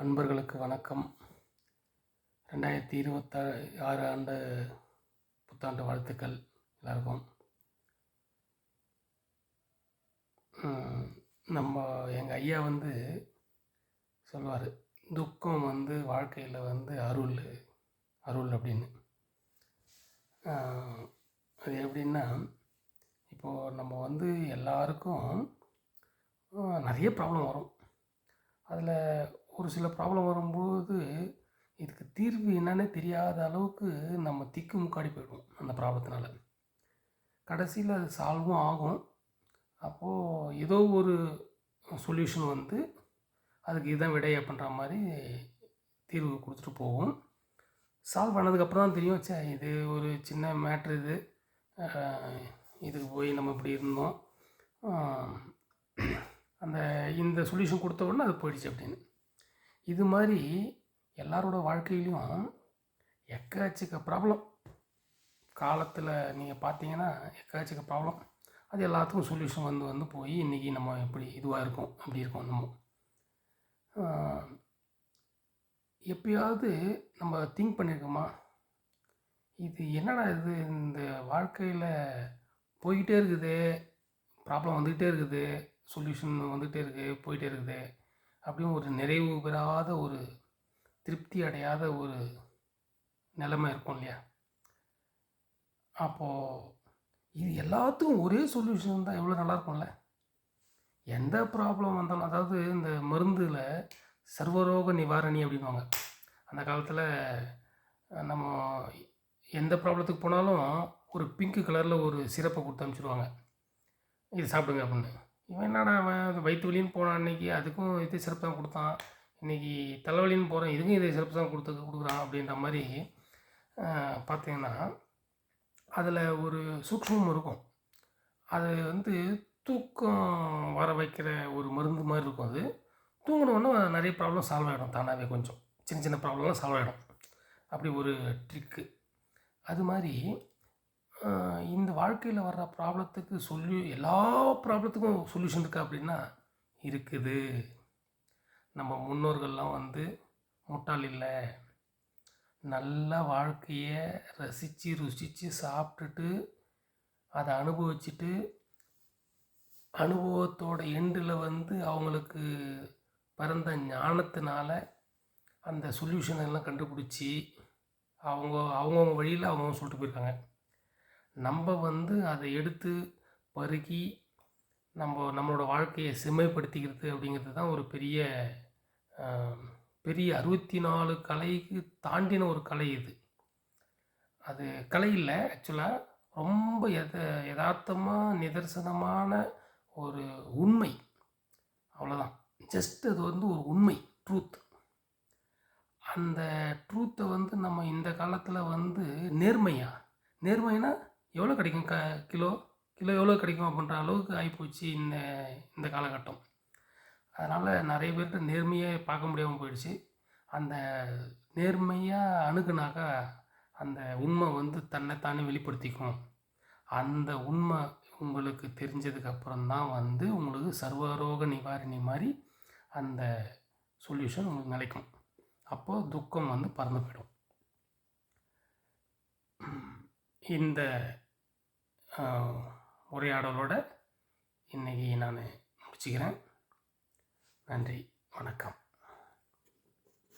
அன்பர்களுக்கு வணக்கம். ரெண்டாயிரத்தி இருபத்தா ஆறு ஆண்டு புத்தாண்டு வாழ்த்துக்கள் எல்லாருக்கும். நம்ம எங்கள் ஐயா வந்து சொல்லுவார் துக்கம் வந்து வாழ்க்கையில் வந்து அருள் அருள் அப்படின்னு. அது எப்படின்னா இப்போது நம்ம வந்து எல்லாருக்கும் நிறைய ப்ராப்ளம் வரும். அதில் ஒரு சில ப்ராப்ளம் வரும்போது இதுக்கு தீர்வு என்னன்னே தெரியாத அளவுக்கு நம்ம திக்கு முக்காடி போயிடுவோம் அந்த ப்ராப்ளத்தினால கடைசியில் அது சால்வும் ஆகும். அப்போது ஏதோ ஒரு சொல்யூஷன் வந்து அதுக்கு இதான் விடை அப்படின்ற மாதிரி தீர்வு கொடுத்துட்டு போகும். சால்வ் ஆனதுக்கப்புறம் தான் தெரியும் சே இது ஒரு சின்ன மேட்ரு இது. இதுக்கு போய் நம்ம இப்படி இருந்தோம். அந்த இந்த சொல்யூஷன் கொடுத்த உடனே அது போயிடுச்சு அப்படின்னு. இது மாதிரி எல்லாரோட வாழ்க்கையிலையும் எக்கச்சக்க ப்ராப்ளம் காலத்தில் நீங்கள் பார்த்தீங்கன்னா எக்கச்சக்க ப்ராப்ளம் அது எல்லாத்துக்கும் சொல்யூஷன் வந்து வந்து போய் இன்றைக்கி நம்ம எப்படி இதுவாக இருக்கோம் அப்படி இருக்கோம் நம்ம. எப்பயாவது நம்ம திங்க் பண்ணியிருக்கோமா இது என்னடா இது? இந்த வாழ்க்கையில் போய்கிட்டே இருக்குது ப்ராப்ளம் வந்துக்கிட்டே இருக்குது சொல்யூஷன் வந்துகிட்டே இருக்குது போயிட்டே இருக்குது. அப்படின்னு ஒரு நிறைவு பெறாத ஒரு திருப்தி அடையாத ஒரு நிலைமை இருக்கும் இல்லையா? அப்போது இது எல்லாத்துக்கும் ஒரே சொல்யூஷன் இருந்தால் எவ்வளோ நல்லாயிருக்கும்ல எந்த ப்ராப்ளம் வந்தாலும் அதாவது இந்த மருந்தில் சர்வரோக நிவாரணி அப்படின்வாங்க அந்த காலத்தில் நம்ம எந்த ப்ராப்ளத்துக்கு போனாலும் ஒரு பிங்க் கலரில் ஒரு சிரப்பை கொடுத்து அனுப்பிச்சிடுவாங்க. இது சாப்பிடுங்க அப்படின்னு. இவன் என்னடா அவன் வயிற்று வலின்னு போனான் அன்னைக்கு? அதுக்கும் இதே சிறப்பு தான் கொடுத்தான். இன்றைக்கி தலைவலின்னு போகிறேன் இதுக்கும் இதே சிறப்பு தான் கொடுத்து கொடுக்குறான் அப்படின்ற மாதிரி பார்த்தீங்கன்னா அதில் ஒரு சூக்ஷமும் இருக்கும். அது வந்து தூக்கம் வர வைக்கிற ஒரு மருந்து மாதிரி இருக்கும் அது. தூங்கினோன்னா நிறைய ப்ராப்ளம் சால்வ் ஆகிடும் தானாகவே கொஞ்சம். சின்ன சின்ன ப்ராப்ளம்லாம் சால்வ் ஆகிடும் அப்படி ஒரு ட்ரிக்கு அது மாதிரி இந்த வாழ்க்கையில் வர்ற ப்ராப்ளத்துக்கு சொல்லி எல்லா ப்ராப்ளத்துக்கும் சொல்யூஷன் இருக்கா அப்படின்னா இருக்குது. நம்ம முன்னோர்கள்லாம் வந்து முட்டாள் இல்லை. நல்ல வாழ்க்கையை ரசித்து ருசித்து சாப்பிட்டுட்டு அதை அனுபவிச்சுட்டு அனுபவத்தோட எண்டில் வந்து அவங்களுக்கு பிறந்த ஞானத்தினால அந்த சொல்யூஷன் எல்லாம் கண்டுபிடிச்சி அவங்க அவங்கவுங்க வழியில் அவங்கவுங்க சொல்லிட்டு போயிருக்காங்க. நம்ம வந்து அதை எடுத்து பருகி நம்ம நம்மளோட வாழ்க்கையை செம்மைப்படுத்திக்கிறது அப்படிங்கிறது தான் ஒரு பெரிய பெரிய அறுபத்தி நாலு கலைக்கு தாண்டின ஒரு கலை இது. அது கலை இல்லை ஆக்சுவலாக ரொம்ப எத யதார்த்தமாக நிதர்சனமான ஒரு உண்மை. அவ்வளோதான் ஜஸ்ட் அது வந்து ஒரு உண்மை ட்ரூத் அந்த ட்ரூத்தை வந்து நம்ம இந்த காலத்தில் வந்து நேர்மையா நேர்மைனா எவ்வளோ கிடைக்கும் க கிலோ? கிலோ எவ்வளோ கிடைக்கும் அப்படின்ற அளவுக்கு ஆகிப்போச்சு இந்த இந்த காலகட்டம். அதனால் நிறைய பேர்கிட்ட நேர்மையே பார்க்க முடியாமல் போயிடுச்சு. அந்த நேர்மையாக அணுகுனாக்கா அந்த உண்மை வந்து தன்னைத்தானே வெளிப்படுத்திக்கும். அந்த உண்மை உங்களுக்கு தெரிஞ்சதுக்கப்புறம்தான் வந்து உங்களுக்கு சர்வரோக நிவாரணி மாதிரி அந்த சொல்யூஷன் உங்களுக்கு நிலைக்கும். அப்போது துக்கம் வந்து பறந்து போயிடும். இந்த உரையாடலோட இன்றைக்கி நான் முடிச்சுக்கிறேன். நன்றி வணக்கம்.